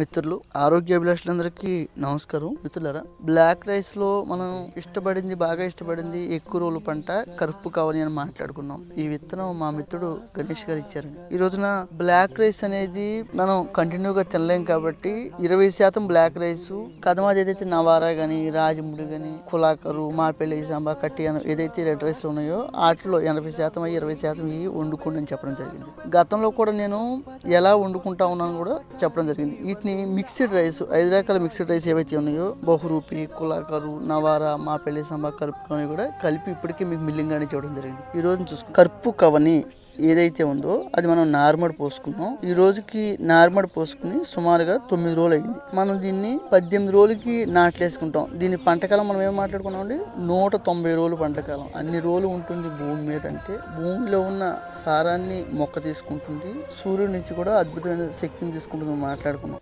మిత్రులు ఆరోగ్య అభిలాషులందరికీ నమస్కారం. మిత్రులారా బ్లాక్ రైస్లో మనం ఇష్టపడింది బాగా ఇష్టపడింది ఎక్కువ రోజులు పంట కరుపు కావాలి అని మాట్లాడుకున్నాం. ఈ విత్తనం మా మిత్రుడు గణేష్ గారు ఇచ్చారండి. ఈ రోజున బ్లాక్ రైస్ అనేది మనం కంటిన్యూగా తినలేం కాబట్టి ఇరవై శాతం బ్లాక్ రైస్ కదమాది ఏదైతే నవారా కానీ రాజముడి కానీ కులాకరు మాపెల్లి సాంబా కట్టి అని ఏదైతే రెడ్ రైస్ ఉన్నాయో వాటిలో ఎనభై శాతం అయ్యి ఇరవై శాతం ఇవి వండుకోండి అని చెప్పడం జరిగింది. గతంలో కూడా నేను ఎలా వండుకుంటా ఉన్నాను కూడా చెప్పడం జరిగింది. వీటిని మిక్స్డ్ రైస్ ఐదు రకాల మిక్స్డ్ రైస్ ఏవైతే ఉన్నాయో బహురూపి కులాకరు నవారా మాపెల్లి సంబా కరుపు కవని కూడా కలిపి ఇప్పటికీ మీకు మిల్లింగ్ అని చూడడం జరిగింది. ఈ రోజు చూసుకుని కరుపు కవని ఏదైతే ఉందో అది మనం నార్మల్ పోసుకున్నాం. ఈ రోజుకి నార్మల్ పోసుకుని సుమారుగా తొమ్మిది రోజులు అయింది. మనం దీన్ని పద్దెనిమిది రోజులకి నాట్లేసుకుంటాం. దీని పంటకాలం మనం ఏం మాట్లాడుకున్నాం అండి? నూట తొంభై రోజులు పంటకాలం అన్ని రోజులు ఉంటుంది భూమి మీద అంటే భూమిలో ఉన్న సారాన్ని మొక్క తీసుకుంటుంది. సూర్యుడి నుంచి కూడా అద్భుతమైన శక్తిని తీసుకుంటుంది మాట్లాడుకున్నాం.